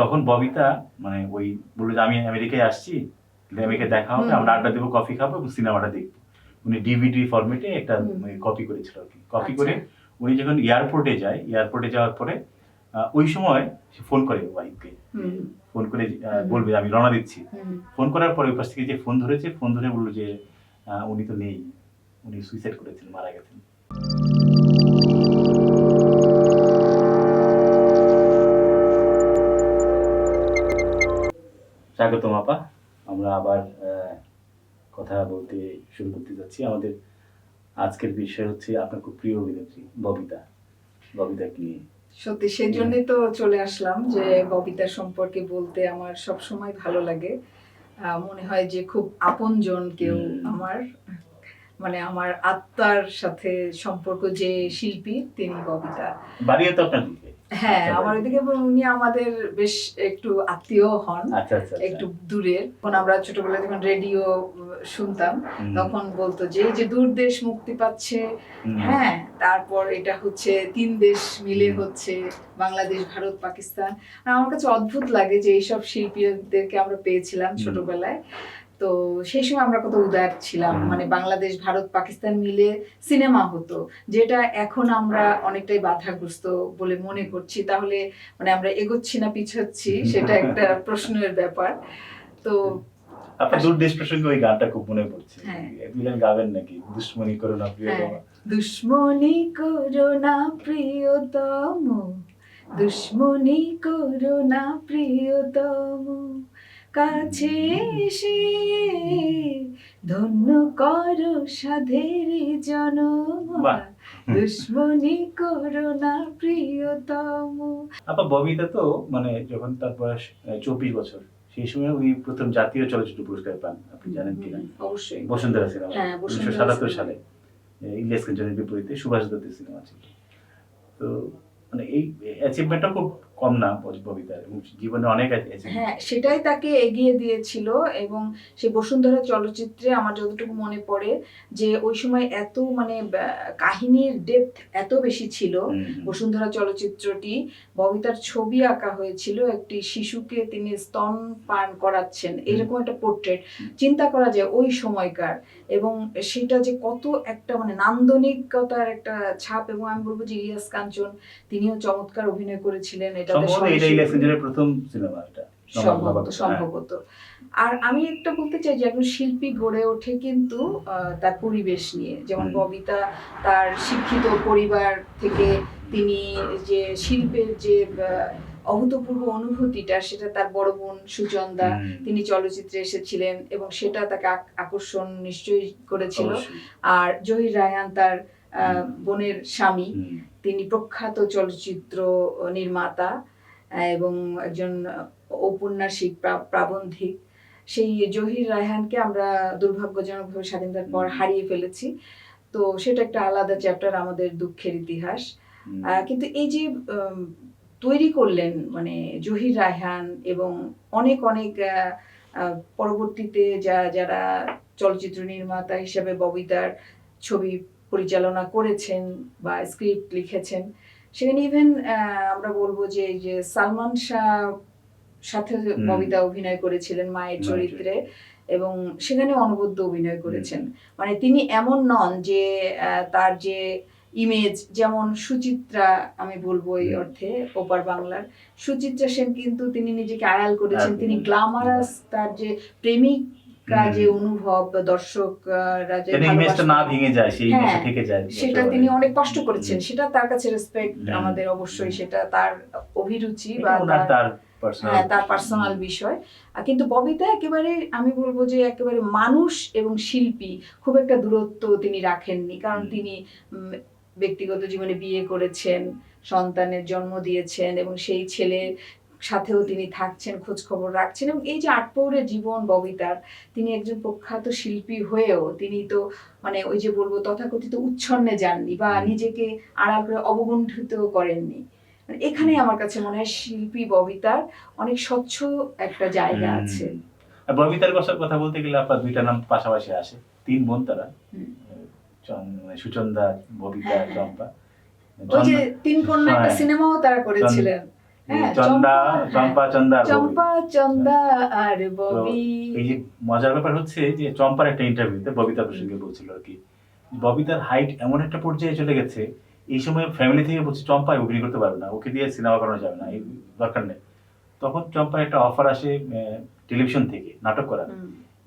তখন ববিতা মানে ওই বলল যে আমি আমেরিকায় আসছি আমেরিকায় দেখা হবে আমরা আড্ডা দেবো কফি খাব এবং সিনেমাটা দেখব। উনি ডিভিডি ফরম্যাটে একটা কপি করেছিল আর কি। কপি আচ্ছা। করে উনি যখন এয়ারপোর্টে যায় এয়ারপোর্টে যাওয়ার পরে ওই সময় সে ফোন করে ওয়াইফকে ফোন করে বলবে আমি রওনা দিচ্ছি। ফোন করার পরে ওই পাশ থেকে যে ফোন ধরেছে ফোন ধরে বলল যে উনি তো নেই। উনি সুইসাইড করেছেন মারা গেছেন। স্বাগতম আপা। আমরা আবার কথা বলতে শুরু করতে যাচ্ছি। আমাদের আজকের বিষয় হচ্ছে আপনার খুব প্রিয় অভিনেত্রী ববিতা। ববিতাকে নিয়ে। সত্যি সেই জন্যই তো চলে আসলাম যে ববিতা সম্পর্কে বলতে আমার সব সময় ভালো লাগে। মনে হয় যে খুব আপনজন কেউ আমার মানে আমার আত্মার সাথে সম্পর্ক যে শিল্পী তিনি ববিতা। বাড়িও তো আপনার হ্যাঁ আচ্ছা, আমার ওইদিকে উনি আমাদের বেশ একটু আত্মীয় হন আচ্ছা আচ্ছা আচ্ছা। একটু দূরের। তখন আমরা ছোটবেলায় যখন রেডিও শুনতাম তখন বলতো যে এই যে দূর দেশ মুক্তি পাচ্ছে হ্যাঁ তারপর এটা হচ্ছে তিন দেশ মিলে হচ্ছে বাংলাদেশ ভারত পাকিস্তান। আমার কাছে অদ্ভুত লাগে যে এইসব শিল্পীদেরকে আমরা পেয়েছিলাম ছোটবেলায়। তো সেই সময় আমরা কত উদার ছিলাম। মানে বাংলাদেশ ভারত পাকিস্তান মিলে সিনেমা হতো যেটা এখন আমরা অনেকটাই বাধাগ্রস্ত বলে মনে করছি। তাহলে মানে আমরা এগোচ্ছি না পিছোচ্ছি সেটা একটা প্রশ্নের ব্যাপার। তো আপনার দূর দেশ প্রসঙ্গে ওই গানটা খুব মনে পড়ছে। হ্যাঁ। গাবেন নাকি? দুশ্মনী করো না প্রিয় হ্যাঁ। দুশ্মনী করোনা প্রিয়তম। দুশ্মনী করোনা প্রিয়তম। কাছে এসে ধন্য কর সাধের জনম। দুশ্মনী করোনা প্রিয়তম। আপা ববিতা তো মানে যখন তার বয়স চব্বিশ বছর সেই সময় উনি প্রথম জাতীয় চলচ্চিত্র পুরস্কার পান আপনি জানেন কিনা? অবশ্যই। বসুন্ধরা সিনেমা। হ্যাঁ, উনিশশো সাতাত্তর সালে ইলিয়াস কাঞ্চনের বিপরীতে সুভাষ দত্তের সিনেমা ছিল। তো মানে এই অ্যাচিভমেন্টটা খুব কম না ববিতার জীবনে অনেক। হ্যাঁ সেটাই তাকে এগিয়ে দিয়েছিল এবং সেই বসুন্ধরা চলচ্চিত্রে আমার যতটুকু মনে পড়ে যে ওই সময় এত মানে কাহিনীর ডেপথ এত বেশি ছিল। বসুন্ধরা চলচ্চিত্রটি ববিতার ছবি আঁকা হয়েছিল একটি শিশুকে তিনি স্তন পান করাচ্ছেন এরকম একটা পোর্ট্রেট চিন্তা করা যায় ওই সময়কার এবং সেটা যে কত একটা মানে নান্দনিকতার একটা ছাপ এবং আমি বলব যে ইলিয়াস কাঞ্চন তিনিও চমৎকার অভিনয় করেছিলেন সম্ভবত এটা সরাসরি- প্রথম সিনেমা এটা সম্ভবত হ্যাঁ। সম্ভবত। আর আমি একটা বলতে চাই যে একজন শিল্পী গড়ে ওঠে কিন্তু তার পরিবেশ নিয়ে। যেমন ববিতা তার শিক্ষিত পরিবার থেকে তিনি যে শিল্পের যে অভূতপূর্ব অনুভূতিটা সেটা তার বড় বোন সুচন্দা তিনি চলচ্চিত্রে এসেছিলেন এবং সেটা তাকে আক- আকর্ষণ নিশ্চয়ই করেছিল। আর জহির রায়ান তার বোনের স্বামী। তিনি প্রখ্যাত চলচ্চিত্র নির্মাতা এবং একজন ঔপন্যাসিক প্রাবন্ধিক। সেই জহির রায়হানকে আমরা দুর্ভাগ্যজনকভাবে স্বাধীনতার পর হারিয়ে ফেলেছি। তো সেটা একটা আলাদা চ্যাপ্টার আমাদের দুঃখের ইতিহাস। কিন্তু এই যে তৈরি করলেন মানে জহির রায়হান এবং অনেক অনেক পরবর্তীতে যা যারা চলচ্চিত্র নির্মাতা হিসেবে ববিতার ছবি পরিচালনা করেছেন বা স্ক্রিপ্ট লিখেছেন। সেখানে ইভেন আমরা বলব যে এই যে সালমান শাহ সাথে। ববিতা অভিনয় করেছিলেন মায়ের চরিত্রে এবং সেখানে অনবদ্য অভিনয় করেছেন। মানে তিনি এমন নন যে তার যে ইমেজ যেমন সুচিত্রা আমি বলব এই অর্থে ওপার বাংলার সুচিত্রা সেন কিন্তু তিনি নিজেকে আড়াল করেছেন। তিনি গ্লামারাস তার যে প্রেমিকা। যে অনুভব দর্শকরা যে ইমেজটা না ভেঙে যায় সেই ইমেজটা হ্যাঁ, থেকে যায় সেটা তিনি অনেক কষ্ট করেছেন। সেটা তার কাছে রেসপেক্ট আমাদের অবশ্যই সেটা তার অভিরুচি বা তার- তার হ্যাঁ তার পার্সোনাল বিষয়। কিন্তু ববিতা একেবারে আমি বলব যে একেবারে মানুষ এবং শিল্পী খুব একটা দূরত্ব তিনি রাখেননি। কারণ তিনি ব্যক্তিগত জীবনে বিয়ে করেছেন সন্তানের জন্ম দিয়েছেন এবং সেই ছেলের সাথেও তিনি থাকছেন খোঁজ খবর রাখছেন এবং এই যে আটপৌরের জীবন ববিতার তিনি একজন প্রখ্যাত শিল্পী হয়েও তিনি তো মানে ওই যে বলব তথাকথিত উচ্ছন্নে যাননি বা নিজেকে আড়াল করে অবগুণ্ঠিত করেননি। মানে এখানে আমার কাছে মনে হয় শিল্পী ববিতার অনেক স্বচ্ছ একটা জায়গা আছে। ববিতার কথা কথা বলতে গেলে আপনার দুইটা নাম পাশাপাশি আসে তিন বোন তারা। মানে সুচন্দা ববিতা হ্যাঁ, হ্যাঁ। চম্পা। ওই যে তিন কন্যা একটা হ্যাঁ। সিনেমাও তারা করেছিলেন। চন্দা চম্পা, চম্পা চন্দা চম্পা চন্দা আর ববি। এই যে মজার ব্যাপার হচ্ছে যে চম্পার একটা ইন্টারভিউতে ববিতা প্রসঙ্গে বলছিল আর কি ববিতার হাইট এমন একটা পর্যায়ে চলে গেছে এই সময় ফ্যামিলি থেকে বলছে চম্পা অভিনয় করতে পারবে না ওকে দিয়ে সিনেমা করানো যাবে না এই দরকার নেই। তখন চম্পার একটা অফার আসে টেলিভিশন থেকে নাটক করার।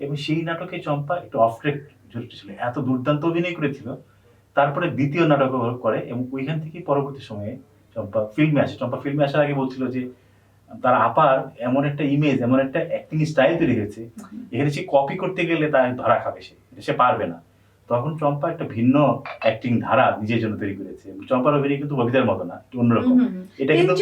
এবং সেই নাটকে চম্পা একটু অফ ট্রেক ছিল এত দুর্দান্ত অভিনয় করেছিল তারপরে দ্বিতীয় নাটক করে এবং ওইখান থেকে পরবর্তী সময়ে চম্পা ফিল্মে আসে। চম্পা ফিল্মে আসার আগে বলছিল যে তার আপার এমন একটা ইমেজ এমন একটা অ্যাক্টিং স্টাইল তৈরি হয়েছে এখানে সে কপি করতে গেলে তার ধরা খাবে সে। সে পারবে না। তখন চম্পা একটা ভিন্ন অ্যাক্টিং ধারা নিজের জন্য তৈরি করেছে। চম্পার অভিনয় কিন্তু ববিতার মতো না একটু অন্যরকম। এটা কিন্তু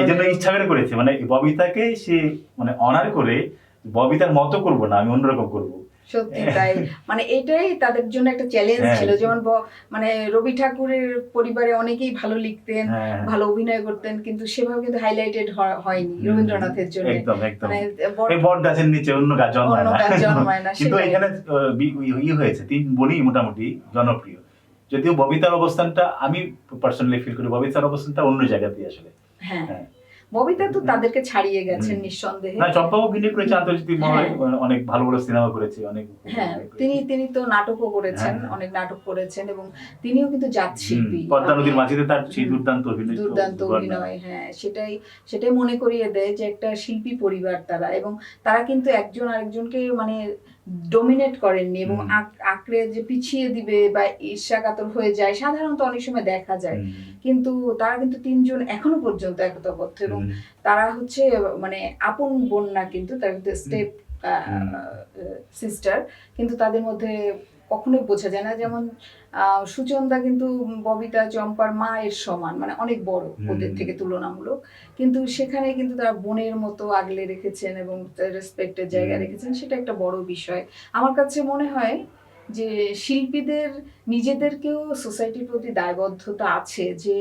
এই জন্য ইচ্ছা করে করেছে। মানে ববিতাকে সে মানে অনার করে ববিতার মতো করব না আমি অন্যরকম করব। সত্যি তাই। মানে এটাই তাদের জন্য একটা চ্যালেঞ্জ হ্যাঁ। ছিল। যেমন মানে রবি ঠাকুরের পরিবারে অনেকেই ভালো লিখতেন হ্যাঁ ভালো অভিনয় করতেন কিন্তু সেভাবে কিন্তু হাইলাইটেড হয়নি রবীন্দ্রনাথের জন্য। একদম একদম। মানে এই বট গাছের নিচে অন্য গাছ জন্মায় না। কিন্তু এখানে ই- হয়েছে তিন বোনই মোটামুটি জনপ্রিয়। যদিও ববিতার অবস্থানটা আমি পার্সোনালি ফিল করি ববিতার অবস্থানটা অন্য জায়গাতে আসলে। হ্যাঁ। হ্যাঁ। ববিতা তো তাদেরকে ছাড়িয়ে গেছেন নিঃসন্দেহে। না করেছে আন্তর্জাতিক মহলে হ্যাঁ। অনেক ভালো ভালো সিনেমা করেছে অনেক হ্যাঁ তিনি তিনি তো নাটকও করেছেন হ্যাঁ। অনেক নাটক করেছেন এবং তিনিও কিন্তু জাত শিল্পী। পদ্মা নদীর মাঝিতে তার সেই দুর্দান্ত অভিনয় দুর্দান্ত অভিনয় হ্যাঁ সেটাই সেটাই মনে করিয়ে দেয় যে একটা শিল্পী পরিবার তারা এবং তারা কিন্তু একজন আরেকজনকে মানে ডোমিনেট করেননি এবং আঁকড়ে যে পিছিয়ে দিবে বা ঈর্ষাকাতর হয়ে যায় সাধারণত অনেক সময় দেখা যায়। কিন্তু তারা কিন্তু তিনজন এখনও পর্যন্ত একতাবদ্ধ এবং তারা হচ্ছে মানে আপন বোন না কিন্তু তারা কিন্তু স্টেপ। সিস্টার। কিন্তু তাদের মধ্যে কখনোই বোঝা যায় না। যেমন সুচন্দা কিন্তু ববিতা চম্পার মায়ের সমান মানে অনেক বড় ওদের থেকে তুলনামূলক। কিন্তু সেখানে কিন্তু তারা বোনের মতো আগলে রেখেছেন এবং রেসপেক্টের জায়গা রেখেছেন সেটা একটা বড় বিষয়। আমার কাছে মনে হয় যে শিল্পীদের নিজেদেরকেও সোসাইটির প্রতি দায়বদ্ধতা আছে যে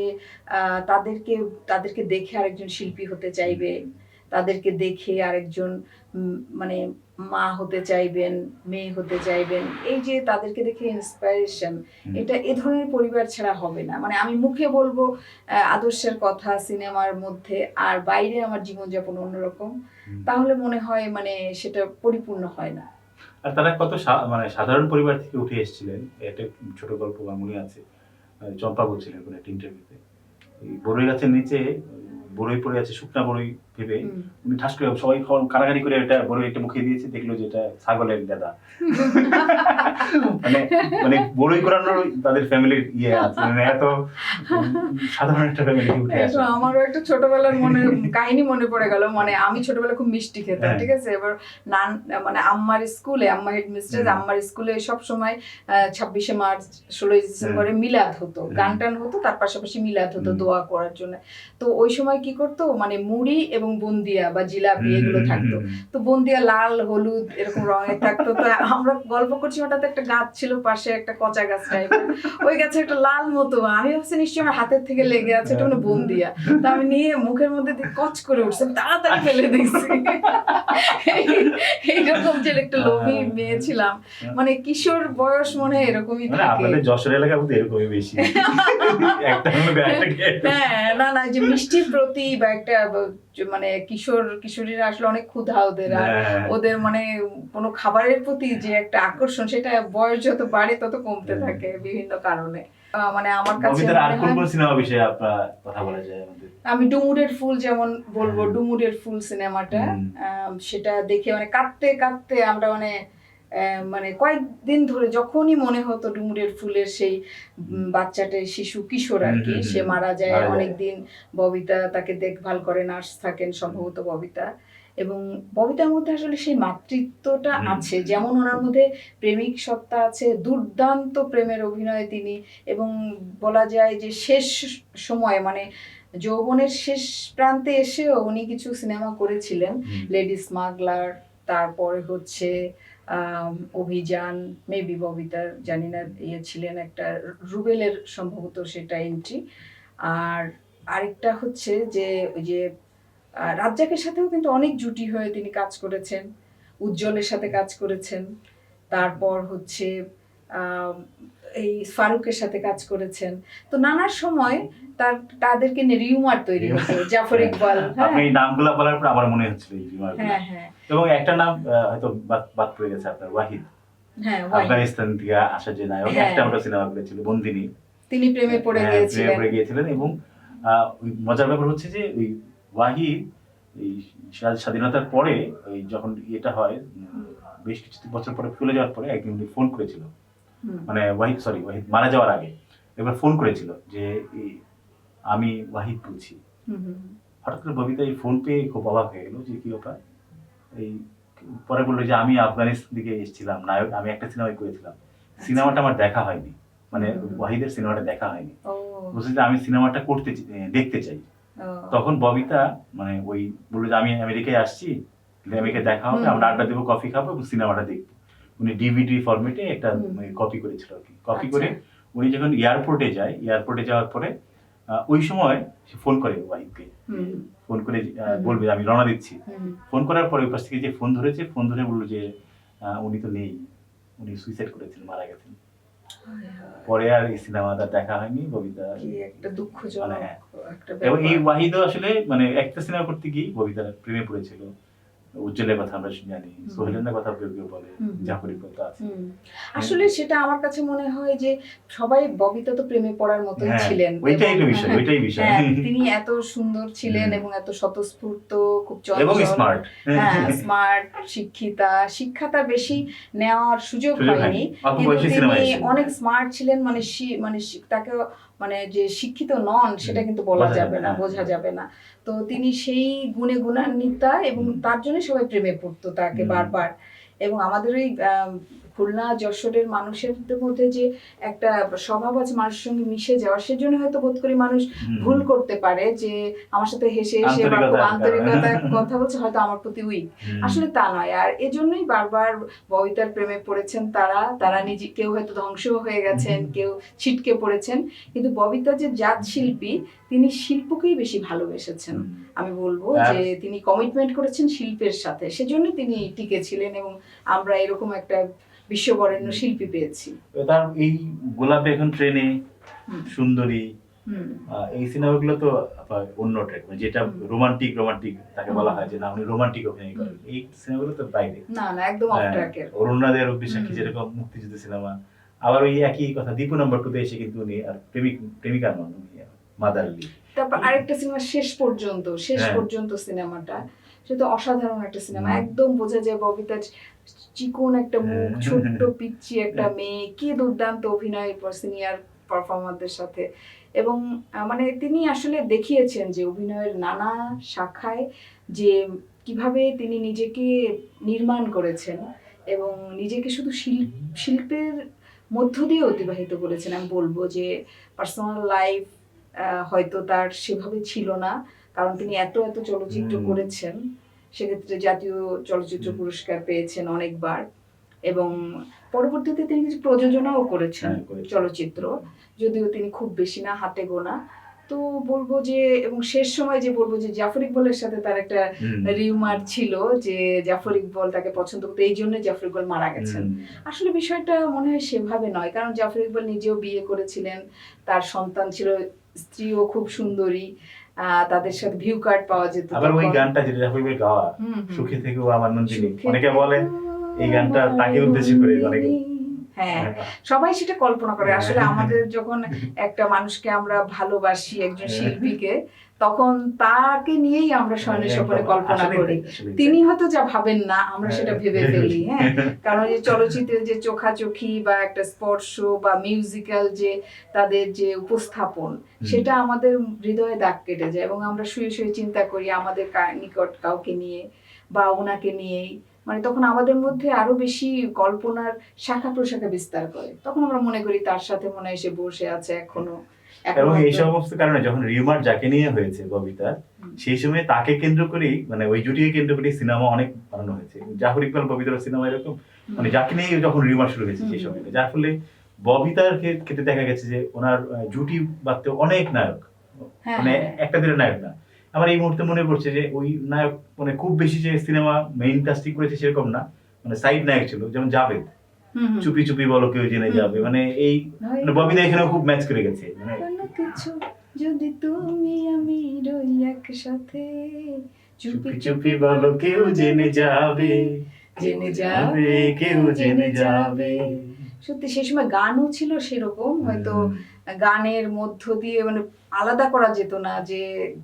আহ, তাদেরকে তাদেরকে দেখে আরেকজন শিল্পী হতে চাইবে। তাদেরকে দেখে আরেকজন মানে মা হতে চাইবেন মেয়ে হতে চাইবেন এই যে তাদেরকে দেখে ইন্সপায়ারেশন এটা এ ধরনের পরিবার ছাড়া হবে না। মানে আমি মুখে বলব আদর্শের কথা সিনেমার মধ্যে আর বাইরে আমার জীবনযাপন অন্যরকম তাহলে মনে হয় মানে সেটা পরিপূর্ণ হয় না। আর তারা কত মানে সাধারণ পরিবার থেকে উঠে এসেছিলেন একটা ছোট গল্প মনে আছে চম্পা বলছিলেন একটা ইন্টারভিউতে বড়ই গাছের নিচে বড়ই পড়ে আছে শুকনা বড়ই ভেবে উনি ঠাস করে সবাই কারাগারি করে এটা বড়ই একটা মুখে দিয়েছে দেখল যে এটা ছাগলের দাদা। মানে মানে বড়ই করানোর তাদের ফ্যামিলির ইয়ে আছে মানে এত সাধারণ একটা ফ্যামিলি উঠে আসে। আমারও একটা ছোটবেলার মনে কাহিনী মনে পড়ে গেল মানে আমি ছোটবেলা খুব মিষ্টি খেতাম হ্যাঁ। ঠিক আছে? এবার নান মানে আম্মার স্কুলে আম্মা হেড মিস্ট্রেস হুম। আম্মার স্কুলে সব সময় ছাব্বিশে মার্চ ষোলোই ডিসেম্বরে মিলাদ হতো গান টান হতো তার পাশাপাশি মিলাদ হতো দোয়া করার জন্য। তো ওই সময় কি করতো মানে মুড়ি এবং বুন্দিয়া বা জিলাপি এগুলো থাকতো। তো বন্দিয়া লাল হলুদ এরকম রঙের থাকতো। তো আমরা গল্প করছি হঠাৎ একটা গাছ ছিল পাশে একটা কচা গাছ টাইপ ওই গাছে একটা লাল মতো আমি ভাবছি নিশ্চয়ই আমার হাতের থেকে লেগে আছে এটা মানে বন্দিয়া। তো আমি নিয়ে মুখের মধ্যে কচ করে উঠছি তাড়াতাড়ি ফেলে দিচ্ছি এইরকম যে একটা লোভী মেয়ে ছিলাম। মানে কিশোর বয়স মনে হয় এরকমই মানে থাকে। আপনাদের যশোর এলাকা এরকমই বেশি। খেয়ে- হ্যাঁ না না যে মিষ্টির প্রতি বা একটা মানে কিশোর কিশোরীরা আসলে অনেক ক্ষুধা ওদের আর হ্যাঁ। ওদের মানে কোনো খাবারের প্রতি যে একটা আকর্ষণ সেটা বয়স যত বাড়ে তত কমতে। থাকে বিভিন্ন কারণে মানে আমার কাছে আর কোন কোন সিনেমা বিষয়ে কথা বলা যায় আমি ডুমুরের ফুল যেমন বলব ডুমুরের ফুল সিনেমাটা। সেটা দেখে মানে কাঁদতে কাঁদতে আমরা মানে মানে কয়েকদিন ধরে যখনই মনে হতো ডুমুরের ফুলের সেই বাচ্চাটা শিশু কিশোর আর কি সে মারা যায় অনেকদিন। ববিতা তাকে দেখভাল করে নার্স থাকেন সম্ভবত ববিতা। এবং ববিতার মধ্যে আসলে সেই মাতৃত্বটা আছে যেমন ওনার মধ্যে প্রেমিক সত্তা আছে দুর্দান্ত প্রেমের অভিনয় তিনি। এবং বলা যায় যে শেষ সময় মানে যৌবনের শেষ প্রান্তে এসেও উনি কিছু সিনেমা করেছিলেন। লেডি স্মাগলার তারপরে হচ্ছে অভিযান মেবি ববিতার জানি না ইয়ে ছিলেন একটা রুবেলের সম্ভবত সেটা এন্ট্রি আর আরেকটা হচ্ছে যে, ওই যে রাজ্জাকের সাথেও কিন্তু অনেক জুটি হয়ে তিনি কাজ করেছেন, উজ্জ্বলের সাথে কাজ করেছেন। তারপর হচ্ছে এই ফারুকের সাথে কাজ করেছেন। তো নানার সময় তার তাদেরকে নিয়ে রিউমার তৈরি হতো জাফর ইকবাল। হ্যাঁ। আপনি এই নামগুলো বলার পর আমার মনে হচ্ছিল এই রিমার্কগুলো। হ্যাঁ হ্যাঁ। এবং একটা নাম হয়তো বাদ বাদ পড়ে গেছে আপনার ওয়াহিদ। হ্যাঁ। আফগানিস্তান থেকে আসা যে নায়ক হ্যাঁ। একটা আমরা সিনেমা করেছিল বন্দিনী। তিনি প্রেমে পড়ে হ্যাঁ, প্রেমে পড়ে গিয়েছিলেন এবং মজার ব্যাপার হচ্ছে যে ওই ওয়াহিদ এই স্বাধীনতার পরে ওই যখন এটা হয় বেশ কিছু বছর পরে চলে যাওয়ার পরে একদিন ফোন করেছিল। মানে ওয়াহিদ সরি ওয়াহিদ মারা যাওয়ার আগে এবার ফোন করেছিল যে আমি ওয়াহিদ বলছি। হঠাৎ করে ববিতা এই ফোন পেয়ে খুব অবাক হয়ে গেল যে কি ব্যাপার? এই পরে বলল যে আমি আফগানিস্তান থেকে এসেছিলাম নায়ক আমি একটা সিনেমায় করেছিলাম। সিনেমাটা আমার দেখা হয়নি। মানে। ওয়াহিদের সিনেমাটা দেখা হয়নি। বলছে যে আমি সিনেমাটা করতে দেখতে চাই। তখন ববিতা মানে ওই বলল যে আমি আমেরিকায় আসছি আমেরিকায় দেখা হবে আমরা আড্ডা দেবো কফি খাব এবং সিনেমাটা দেখব। উনি ডিভিডি ফরম্যাটে একটা কপি করেছিল আর কি। কপি আচ্ছা। করে উনি যখন এয়ারপোর্টে যায় এয়ারপোর্টে যাওয়ার পরে ওই সময় সে ফোন করে হুম, ফোন করে বলবে আমি রওনা দিচ্ছি। ফোন করার পরে ওই পাশ থেকে যে ফোন ধরেছে ফোন ধরে বলল যে উনি তো নেই। উনি সুইসাইড করেছেন মারা গেছেন। পরে আর এই সিনেমাটা দেখা হয়নি ববিতা একটা দুঃখজনক মানে হ্যাঁ। একটা এবং এই। ওয়াহিদও আসলে মানে একটা সিনেমা করতে গিয়ে ববিতা প্রেমে পড়েছিল। উজ্জ্বলের কথা আমরা জানি কথা কেউ কেউ বলে আছে। আসলে সেটা আমার কাছে মনে হয় যে সবাই ববিতা তো প্রেমে পড়ার হ্যাঁ, ছিলেন। ওইটাই তো বিষয় ওইটাই বিষয়। হ্যাঁ, তিনি এত সুন্দর ছিলেন এবং এত স্বতঃস্ফূর্ত খুব এবং স্মার্ট হ্যাঁ স্মার্ট শিক্ষিতা শিক্ষা তার বেশি নেওয়ার সুযোগ হয়নি। কিন্তু তিনি অনেক স্মার্ট ছিলেন মানে মানে তাকে মানে যে শিক্ষিত নন সেটা কিন্তু বলা যাবে না। বোঝা যাবে না। তো তিনি সেই গুণে গুণান্বিতা এবং তার জন্য সবাই প্রেমে পড়তো তাকে বারবার। এবং আমাদের ওই খুলনা যশোরের মানুষের মধ্যে যে একটা স্বভাব আছে মানুষের সঙ্গে মিশে যাওয়া সেজন্য হয়তো বোধ করি মানুষ ভুল করতে পারে যে আমার সাথে হেসে হেসে বা আন্তরিকতার কথা বলছে হয়তো আমার প্রতি উইক আসলে তা নয়। আর এজন্যই বারবার ববিতার প্রেমে পড়েছেন তারা। তারা নিজে কেউ হয়তো ধ্বংসও হয়ে গেছেন কেউ ছিটকে পড়েছেন। কিন্তু ববিতা যে জাত শিল্পী তিনি শিল্পকেই বেশি ভালোবেসেছেন আমি বলব যে তিনি কমিটমেন্ট করেছেন শিল্পের সাথে। সেজন্য তিনি টিকে ছিলেন এবং আমরা এরকম একটা বিশ্ববরেণ্য শিল্পী পেয়েছি। তার এই গোলাপে এখন ট্রেনে সুন্দরী এই সিনেমাগুলো তো অন্য ট্রেক যেটা রোমান্টিক রোমান্টিক তাকে বলা হয় যে না উনি রোমান্টিক অভিনয় করেন। এই সিনেমাগুলো তো বাইরে। না না একদম অফ ট্র্যাকের অরুণাদের অগ্নিসাক্ষী যেরকম মুক্তিযুদ্ধ সিনেমা আবার ওই একই কথা দীপু নম্বর টুতে এসে কিন্তু উনি আর প্রেমিক প্রেমিকার নন উনি মাদারলি তারপর আরেকটা সিনেমা শেষ পর্যন্ত শেষ হ্যাঁ। পর্যন্ত সিনেমাটা সেটা তো অসাধারণ একটা সিনেমা। একদম বোঝা যায় ববিতার চিকন একটা মুখ। ছোট্ট পিচ্ছি একটা মেয়ে কি দুর্দান্ত অভিনয় সিনিয়র পারফর্মারদের সাথে। এবং মানে তিনি আসলে দেখিয়েছেন যে অভিনয়ের নানা শাখায় যে কীভাবে তিনি নিজেকে নির্মাণ করেছেন এবং নিজেকে শুধু শিল্প শিল্পের মধ্য দিয়ে অতিবাহিত করেছেন। আমি বলব যে পার্সোনাল লাইফ হয়তো তার সেভাবে ছিল না কারণ তিনি এত এত চলচ্চিত্র করেছেন। সেক্ষেত্রে জাতীয় চলচ্চিত্র পুরস্কার পেয়েছেন অনেকবার এবং পরবর্তীতে তিনি কিছু প্রযোজনাও করেছেন হ্যাঁ, চলচ্চিত্র যদিও তিনি খুব বেশি না হাতে গোনা। তো বলব যে এবং শেষ সময় যে বলব যে জাফর ইকবলের সাথে তার একটা। রিউমার ছিল যে জাফর ইকবল তাকে পছন্দ করতো এই জন্য জাফর ইকবল মারা গেছেন। আসলে বিষয়টা মনে হয় সেভাবে নয় কারণ জাফর ইকবল নিজেও বিয়ে করেছিলেন তার সন্তান ছিল স্ত্রীও খুব সুন্দরী আহ, তাদের সাথে ভিউ কার্ড পাওয়া যেত আবার ওই গানটা যেটা জাফরিবের গাওয়া। সুখে থেকেও আমার নন্দিনী অনেকে বলে এই গানটা তাকে উদ্দেশ্য করে অনেকে। হ্যাঁ সবাই সেটা কল্পনা করে। আসলে আমাদের যখন একটা মানুষকে আমরা ভালোবাসি একজন হ্যাঁ। শিল্পীকে তখন তাকে নিয়েই আমরা স্বর্ণের স্বপ্নে কল্পনা করি। তিনি হয়তো যা ভাবেন না আমরা সেটা হ্যাঁ। ভেবে ফেলি হ্যাঁ। কারণ এই চলচ্চিত্রের যে চোখাচোখি বা একটা স্পর্শ বা মিউজিক্যাল যে তাদের যে উপস্থাপন সেটা আমাদের হৃদয়ে দাগ কেটে যায় এবং আমরা শুয়ে শুয়ে চিন্তা করি আমাদের নিকট কাউকে নিয়ে বা ওনাকে নিয়েই। মানে তখন আমাদের মধ্যে আরও বেশি কল্পনার শাখা প্রশাখা বিস্তার করে। তখন আমরা মনে করি তার সাথে মনে হয় সে বসে আছে এখনও। এবং এই সমস্ত কারণে যখন রিউমার যাকে নিয়ে হয়েছে ববিতা সেই সময় তাকে কেন্দ্র করেই মানে ওই জুটিকে কেন্দ্র করেই সিনেমা অনেক বানানো হয়েছে। জাফর ইকবাল ববিতার সিনেমা এরকম। মানে যাকে নিয়ে যখন রিউমার শুরু হয়েছে সেই হুম। সময়টা যার ফলে ববিতার ক্ষেত্রে দেখা গেছে যে ওনার জুটি বাদতে অনেক নায়ক। হ্যাঁ, মানে হ্যাঁ। একটা দিনের নায়ক না। আমার এই মুহূর্তে মনে পড়ছে যে ওই নায়ক মানে খুব বেশি যে সিনেমা মেইন কাস্টিং করেছে সেরকম না মানে সাইড নায়ক ছিল যেমন জাভেদ। চুপি চুপি বলো কেউ জেনে যাবে মানে এই মানে ববিতা এখানে খুব ম্যাচ করে গেছে মানে কিছু যদি তুমি আমি রই একসাথে চুপি চুপি বলো কেউ জেনে যাবে জেনে যাবে কেউ জেনে যাবে। সত্যি সেই সময় গানও ছিল সেরকম হয়তো গানের মধ্য দিয়ে মানে আলাদা করা যেত না যে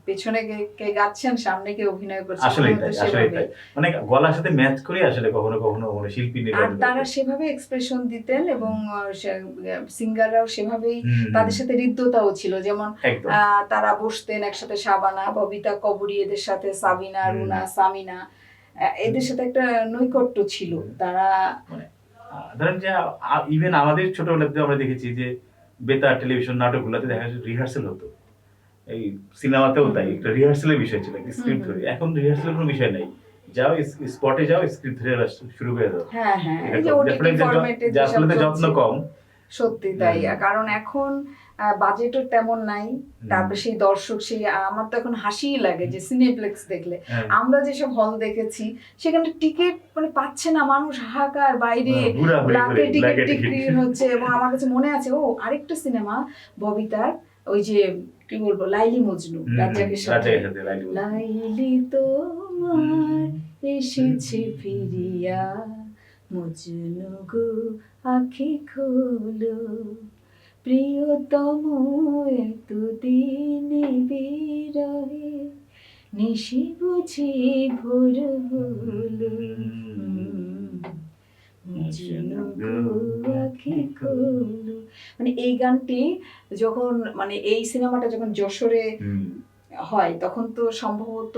পেছনে কে- গাচ্ছেন সামনে কে অভিনয় করছে আসলে তাই আসলে তাই। মানে গলার সাথে ম্যাচ করে আসলে কখনো কখনো মানে শিল্পী আর তারা সেভাবে এক্সপ্রেশন দিতেন এবং সিঙ্গাররাও সেভাবেই তাদের সাথে হৃদ্যতাও ছিল। যেমন তারা বসতেন একসাথে শাবানা ববিতা কবরী এদের সাথে সাবিনা রুনা সামিনা এদের সাথে একটা নৈকট্য ছিল। তারা আহ, ধরেন যে ইভেন আমাদের ছোটবেলাতে আমরা দেখেছি যে বেতার টেলিভিশন নাটকগুলোতে দেখা যাচ্ছে রিহার্সেল হতো। এই সিনেমাতেও তাই একটা রিহার্সেলের বিষয় ছিল স্ক্রিপ্ট ধরে। এখন রিহার্সেলের কোনো বিষয় নাই। যাও স্পটে যাও স্ক্রিপ্ট ধরে শুরু করে দাও। হ্যাঁ হ্যাঁ। এই যে ওটিটি ফরম্যাটে যত্ন কম। সত্যি তাই। কারণ এখন বাজেটও তেমন নাই। তারপর সেই দর্শক সেই আমার তো এখন হাসিই লাগে যে সিনেপ্লেক্স দেখলে। হ্যাঁ। আমরা যেসব হল দেখেছি সেখানে টিকিট মানে পাচ্ছে না মানুষ হাহাকার বাইরে ব্ল্যাকে টিকিট টিকিট। হচ্ছে এবং আমার কাছে মনে আছে ও আরেকটা সিনেমা ববিতার ওই যে কি বলব লাইলি মজনু রাজ্জাকের সাথে লাইলি। তোমার এসেছে ফিরিয়া মজনু গো আখি খোলো। প্রিয়তম এতদিনে বিরহে নিশি বুঝি ভোর হলো। মানে এই গানটি যখন মানে এই সিনেমাটা যখন যশোরে হয় তখন তো সম্ভবত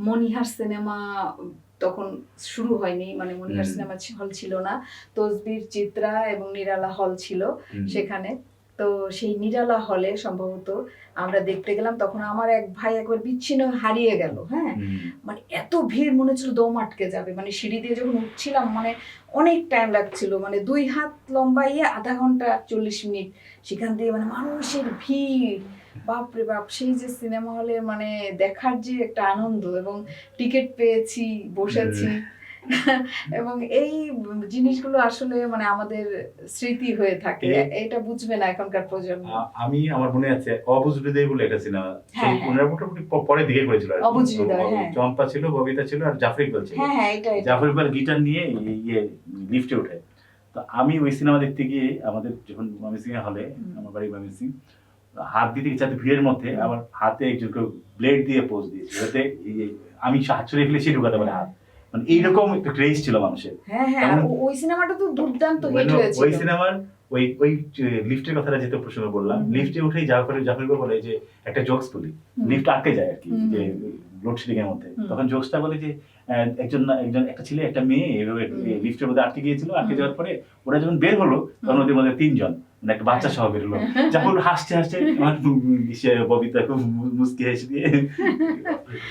মনিহার সিনেমা তখন শুরু হয়নি। মানে মনিহার সিনেমা হল ছিল না। তসবির চিত্রা এবং নিরালা হল ছিল সেখানে। তো সেই নিরালা হলে সম্ভবত আমরা দেখতে গেলাম তখন আমার এক ভাই একবার বিচ্ছিন্ন হারিয়ে গেল হ্যাঁ? মানে এত ভিড় মনে হচ্ছিল দম আটকে যাবে মানে সিঁড়ি দিয়ে যখন উঠছিলাম মানে অনেক টাইম লাগছিল মানে দুই হাত লম্বা ইয়ে আধা ঘণ্টা চল্লিশ মিনিট সেখান দিয়ে মানে মানুষের ভিড় বাপরে বাপ সেই যে সিনেমা হলে মানে দেখার যে একটা আনন্দ এবং টিকিট পেয়েছি বসেছি এবং এই জিনিসগুলো আসলে মানে আমাদের স্মৃতি হয়ে থাকে এটা বুঝবে না এখনকার প্রজন্ম আমি আমার মনে আছে অবুজ বলে একটা সিনেমা সেই হ্যাঁ, হ্যাঁ। ওনারা মোটামুটি প- পরের দিকে করেছিল। হ্যাঁ। চম্পা ছিল ববিতা ছিল আর জাফর ইকবাল ছিল হ্যাঁ হ্যাঁ এটা এটা। জাফর ইকবাল গিটার নিয়ে ইয়ে লিফটে ওঠে তো আমি ওই সিনেমা দেখতে গিয়ে আমাদের যখন ময়মনসিং হলে আমার বাড়ি ময়মনসিং হাত দিতে এত ভিড়ের মধ্যে। আমার হাতে একজনকে ব্লেড দিয়ে পোজ দিয়েছে যাতে আমি হাত ছড়িয়ে ফেলে সে ঢুকাতে পারে হাত মানে এইরকম একটা ক্রেজ ছিল মানুষের। হ্যাঁ হ্যাঁ ওই সিনেমাটা তো দুর্দান্ত হিট মানে হয়েছিল। ওই সিনেমার ওই ওই লিফটের কথাটা যেতে প্রশ্ন বললাম। লিফটে উঠেই জাফর জাফর ইকবাল বলে যে একটা জোকস বলি। লিফট আটকে যায় আর কি যে লোডশেডিং এর মধ্যে। তখন জোকসটা বলে যে একজন একজন একটা ছেলে একটা মেয়ে হুম। লিফটের মধ্যে আটকে গিয়েছিল আটকে যাওয়ার পরে ওরা যখন বের হলো তখন ওদের মধ্যে তিনজন। একটা বাচ্চা সহ বের হলো যখন হাসতে হাসতে আমার সে ববিতা খুব মু- হেসে দিয়ে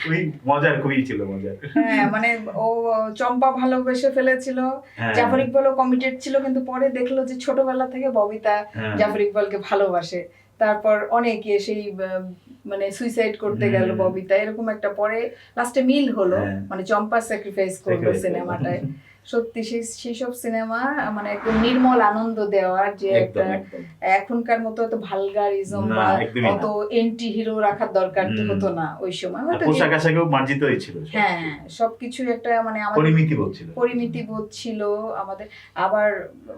ওই মজার খুবই ছিল মজার। হ্যাঁ মানে ও চম্পা ভালোবেসে ফেলেছিল। হ্যাঁ, জাফর ইকবালও কমিটেড ছিল কিন্তু পরে দেখল যে ছোটবেলা থেকে ববিতা হ্যাঁ। জাফর ইকবালকে ভালোবাসে। তারপর অনেকে সেই মানে সুইসাইড করতে গেল ববিতা। এরকম একটা পরে লাস্টে মিল হলো। হ্যাঁ। মানে চম্পা স্যাক্রিফাইস করল। সিনেমাটায় সত্যি সেই সেসব সিনেমা মানে একদম নির্মল আনন্দ দেওয়ার যে একটা এখনকার মতো এত ভালগারিজম বা অত এন্টি হিরো রাখার দরকার তো হতো না ওই সময়। হয়তো পোশাক আশাকেও মার্জিত হয়েছিল হ্যাঁ সবকিছু একটা মানে আমাদের পরিমিতি বলছিল পরিমিতি বোধ ছিল আমাদের আবার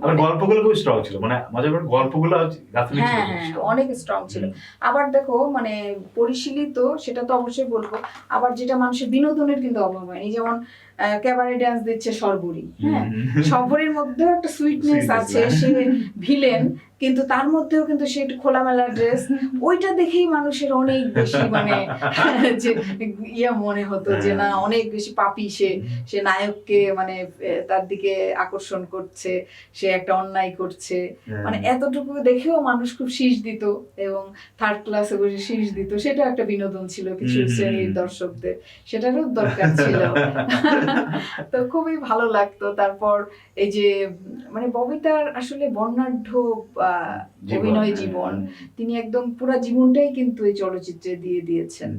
মানে- গল্পগুলো খুব স্ট্রং ছিল। মানে মজার করে গল্পগুলো হ্যাঁ হ্যাঁ অনেক স্ট্রং ছিল। আবার দেখো মানে পরিশীলিত সেটা তো অবশ্যই বলব আবার যেটা মানুষের বিনোদনের কিন্তু অভাব হয়নি। যেমন ক্যাবারে ডান্স দিচ্ছে সর্বরী হ্যাঁ। সর্বরীর মধ্যেও একটা সুইটনেস আছে হ্যাঁ। সে ভিলেন কিন্তু তার মধ্যেও কিন্তু সে একটু খোলামেলা ড্রেস ওইটা দেখেই মানুষের অনেক বেশি মানে যে ইয়া মনে হতো যে না অনেক বেশি পাপি সে। সে নায়ককে মানে তার দিকে আকর্ষণ করছে সে একটা অন্যায় করছে। হ্যাঁ। মানে এতটুকু দেখেও মানুষ খুব শীষ দিত এবং থার্ড ক্লাসে বসে শীষ দিত। সেটা একটা বিনোদন ছিল কিছু শ্রেণির দর্শকদের। সেটারও দরকার ছিল। তো খুবই ভালো লাগতো। তারপর এই যে মানে ববিতার আসলে বর্ণাঢ্য জীবন, অভিনয় হ্যাঁ। জীবন তিনি একদম পুরা জীবনটাই কিন্তু এই চলচ্চিত্রে দিয়ে দিয়েছেন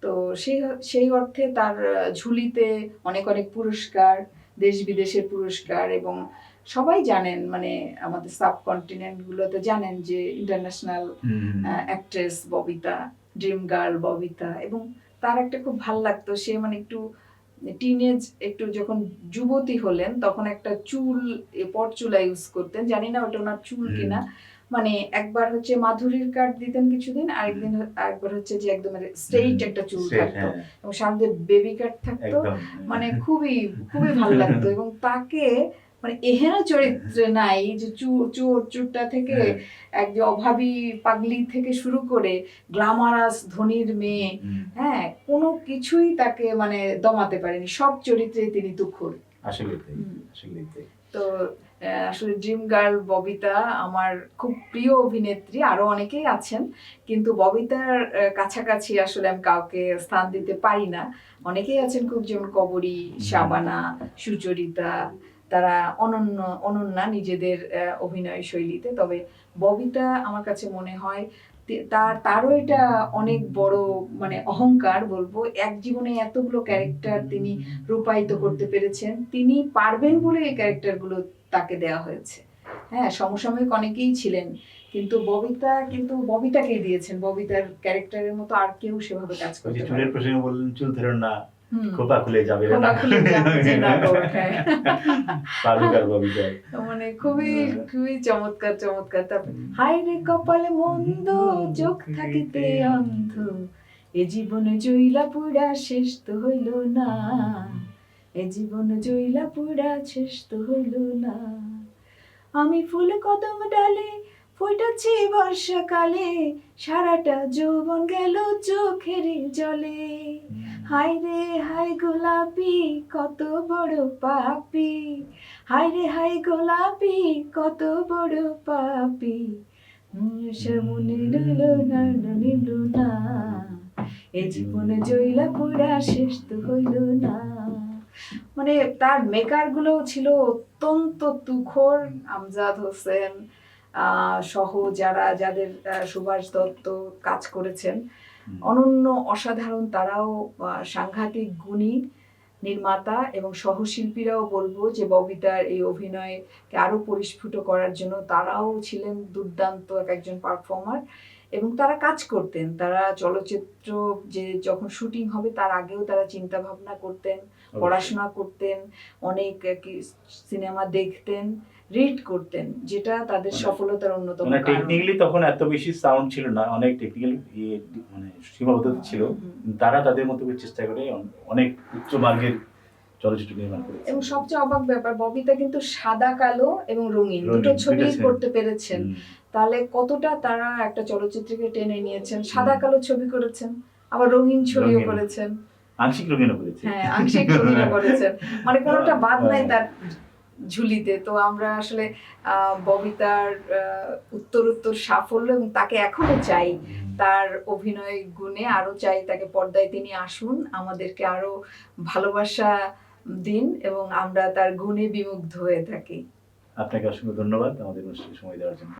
তো সেই সেই অর্থে তার ঝুলিতে অনেক অনেক পুরস্কার দেশ বিদেশের পুরস্কার এবং সবাই জানেন মানে আমাদের সাবকন্টিনেন্ট গুলোতে জানেন যে international. Actress Babita dream girl Babita এবং তার একটা খুব ভালো লাগতো সে মানে একটু টিনেজ একটু যখন যুবতী হলেন তখন একটা চুল পট চুলা ইউজ করতেন। জানি না ওটা ওনার চুল কিনা। মানে একবার হচ্ছে মাধুরীর কাঠ দিতেন কিছুদিন আরেকদিন একবার হচ্ছে যে একদম স্ট্রেইট একটা চুল Straight, থাকতো হ্যাঁ, এবং সামনে বেবি কাট থাকতো। মানে খুবই খুবই ভালো লাগতো। এবং তাকে মানে এহেন চরিত্রে নাই যে চোর চোর চোরটা থেকে হ্যাঁ, এক যে অভাবী পাগলি থেকে শুরু করে গ্লামারাস ধনির মেয়ে হ্যাঁ কোনো কিছুই তাকে মানে দমাতে পারেনি। সব চরিত্রে তিনি তুখুর। আসলে আসলে তো আসলে ড্রিম গার্ল ববিতা আমার খুব প্রিয় অভিনেত্রী আরও অনেকেই আছেন কিন্তু ববিতার কাছাকাছি আসলে আমি কাউকে স্থান দিতে পারি না। অনেকেই আছেন খুব যেমন কবরী শাবানা সুচরিতা তারা অনন্য অনন্যা নিজেদের অভিনয় শৈলীতে তবে ববিতা আমার কাছে মনে হয় তার তারও এটা অনেক বড় মানে অহংকার বলব। এক জীবনে এতগুলো ক্যারেক্টার তিনি রূপায়িত করতে পেরেছেন। তিনি পারবেন বলে এই ক্যারেক্টারগুলো তাকে দেওয়া হয়েছে। হ্যাঁ সমসাময়িক অনেকেই ছিলেন কিন্তু ববিতা কিন্তু ববিতাকেই দিয়েছেন। ববিতার ক্যারেক্টারের মতো আর কেউ সেভাবে কাজ করতে চুলের প্রসঙ্গে বললেন চুল ধরেন না। খোপা খুলে যাবে খোপা খুলে মানে খুবই খুবই চমৎকার চমৎকার। তারপর হায় রে কপালে মন্দ চোখ থাকিতে অন্ধ। এ জীবন জইলা পুরা শেষ তো হইল না। এ জীবন জইলা পুরা শেষ তো হইল না। আমি ফুল কদম ডালে ফুটাচ্ছি বর্ষাকালে, সারাটা যৌবন গেল চোখের জলে। হাই রে হাই গোলাপি, কত বড় পাপি। হাই রে হাই গোলাপি, কত বড় পাপি। মনে নিল না নিল না। এ জীবনে জইলা পুরা শেষ তো হইল না। মানে তার মেকারগুলো ছিল অত্যন্ত তুখর, আমজাদ হোসেন সহ যারা যাদের সুভাষ দত্ত কাজ করেছেন অনন্য অসাধারণ তারাও সাংঘাতিক গুণী নির্মাতা এবং সহশিল্পীরাও বলব যে ববিতার এই অভিনয়কে আরও পরিস্ফুট করার জন্য তারাও ছিলেন দুর্দান্ত এক একজন পারফর্মার এবং তারা কাজ করতেন। তারা চলচ্চিত্র যে যখন শুটিং হবে তার আগেও তারা চিন্তা ভাবনা করতেন পড়াশোনা করতেন অনেক সিনেমা দেখতেন। রিড করতেন যেটা তাদের মানে- সফলতার অন্যতম মানে। টেকনিক্যালি তখন এত বেশি সাউন্ড ছিল না অনেক টেকনিক্যাল মানে সীমাবদ্ধতা ছিল। তারা তাদের মতো করে চেষ্টা করে অনেক উচ্চ মার্গের চলচ্চিত্র নির্মাণ করেছে। এবং সবচেয়ে অবাক ব্যাপার ববিতা কিন্তু সাদা কালো এবং রঙিন দুটো ছবি করতে পেরেছেন। তাহলে কতটা তারা একটা চলচ্চিত্রকে টেনে নিয়েছেন? সাদা কালো ছবি করেছেন আবার রঙিন ছবিও করেছেন। আংশিক রঙিনও করেছেন। হ্যাঁ আংশিক রঙিনও করেছেন। মানে কোনোটা বাদ নাই হ্যাঁ। তার। ঝুলিতে। তো আমরা আসলে ববিতার আহ, উত্তর উত্তর সাফল্য এবং তাকে এখনও চাই। তার অভিনয় গুণে আরও চাই তাকে পর্দায় তিনি আসুন আমাদেরকে আরও ভালোবাসা দিন এবং আমরা তার গুণে বিমুগ্ধ হয়ে থাকি। আপনাকে অসংখ্য ধন্যবাদ আমাদের সময় দেওয়ার জন্য।